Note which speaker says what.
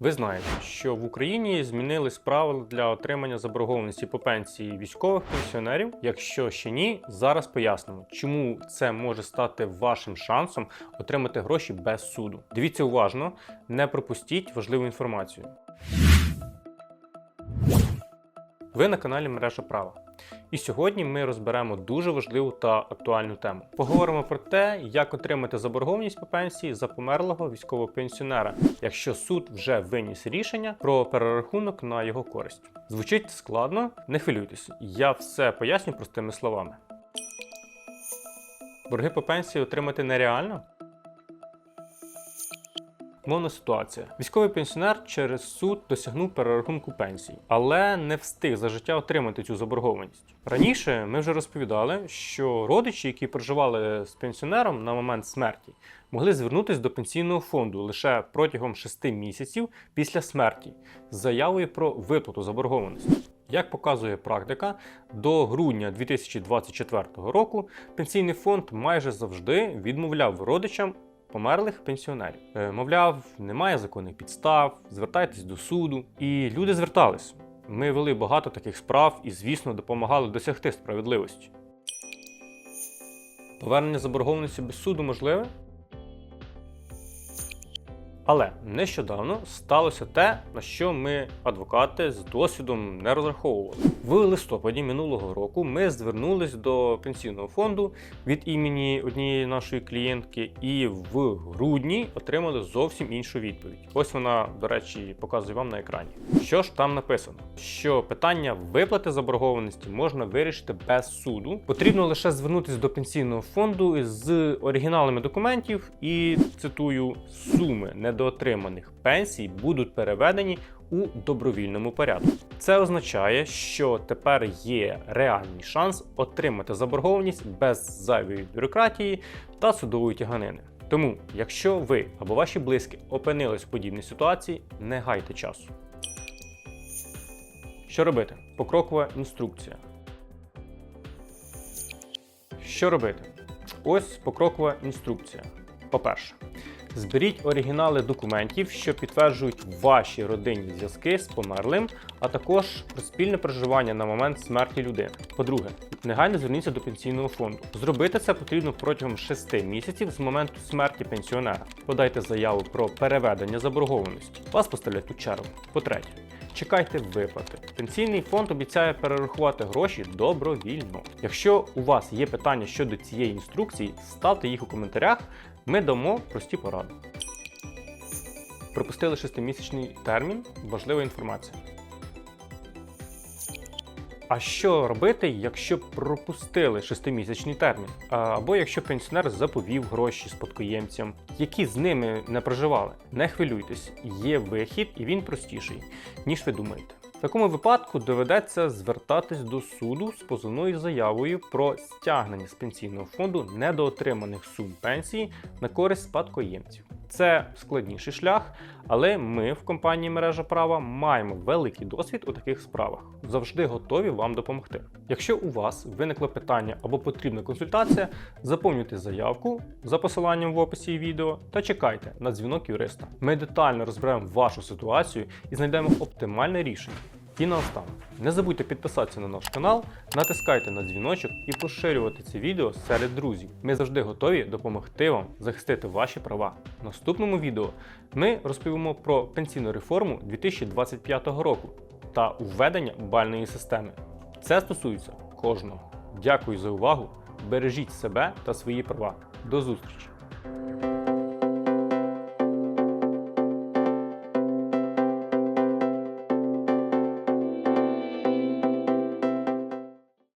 Speaker 1: Ви знаєте, що в Україні змінились правила для отримання заборгованості по пенсії військових пенсіонерів. Якщо ще ні, зараз пояснимо, чому це може стати вашим шансом отримати гроші без суду. Дивіться уважно, не пропустіть важливу інформацію. Ви на каналі Мережа Права. І сьогодні ми розберемо дуже важливу та актуальну тему. Поговоримо про те, як отримати заборгованість по пенсії за померлого військового пенсіонера, якщо суд вже виніс рішення про перерахунок на його користь. Звучить складно, не хвилюйтесь, я все поясню простими словами. Борги по пенсії отримати нереально? Мовна ситуація. Військовий пенсіонер через суд досягнув перерахунку пенсії, але не встиг за життя отримати цю заборгованість. Раніше ми вже розповідали, що родичі, які проживали з пенсіонером на момент смерті, могли звернутися до пенсійного фонду лише протягом 6 місяців після смерті з заявою про виплату заборгованості. Як показує практика, до грудня 2024 року пенсійний фонд майже завжди відмовляв родичам померлих пенсіонерів. Е, Мовляв, немає законних підстав, звертайтесь до суду. І люди звертались. Ми вели багато таких справ і, звісно, допомагали досягти справедливості. Повернення заборгованості без суду можливе? Але нещодавно сталося те, на що ми, адвокати, з досвідом не розраховували. В листопаді минулого року ми звернулись до пенсійного фонду від імені однієї нашої клієнтки, і в грудні отримали зовсім іншу відповідь. Ось вона, до речі, показую вам на екрані. Що ж там написано? Що питання виплати заборгованості можна вирішити без суду. Потрібно лише звернутися до пенсійного фонду з оригіналами документів і цитую суми недоотриманих пенсій будуть переведені у добровільному порядку. Це означає, що тепер є реальний шанс отримати заборгованість без зайвої бюрократії та судової тяганини. Тому, якщо ви або ваші близькі опинились в подібній ситуації, не гайте часу. Що робити? Покрокова інструкція. Що робити? Ось покрокова інструкція. По-перше, зберіть оригінали документів, що підтверджують ваші родинні зв'язки з померлим, а також про спільне проживання на момент смерті людини. По-друге, негайно зверніться до пенсійного фонду. Зробити це потрібно протягом 6 місяців з моменту смерті пенсіонера. Подайте заяву про переведення заборгованості. Вас поставлять у чергу. По-третє, Чекайте виплати. Пенсійний фонд обіцяє перерахувати гроші добровільно. Якщо у вас є питання щодо цієї інструкції, ставте їх у коментарях, ми дамо прості поради. Пропустили 6-місячний термін важлива інформація. А що робити, якщо пропустили 6-місячний термін? Або якщо пенсіонер заповів гроші спадкоємцям, які з ними не проживали? Не хвилюйтесь, є вихід і він простіший, ніж ви думаєте. В такому випадку доведеться звертатись до суду з позовною заявою про стягнення з пенсійного фонду недоотриманих сум пенсії на користь спадкоємців. Це складніший шлях, але ми в компанії мережа права маємо великий досвід у таких справах. Завжди готові вам допомогти. Якщо у вас виникло питання або потрібна консультація, заповнюйте заявку за посиланням в описі відео та чекайте на дзвінок юриста. Ми детально розберемо вашу ситуацію і знайдемо оптимальне рішення. І наостанок, не забудьте підписатися на наш канал, натискайте на дзвіночок і поширювати це відео серед друзів. Ми завжди готові допомогти вам захистити ваші права. В наступному відео ми розповімо про пенсійну реформу 2025 року та введення бальної системи. Це стосується кожного. Дякую за увагу! Бережіть себе та свої права. До зустрічі!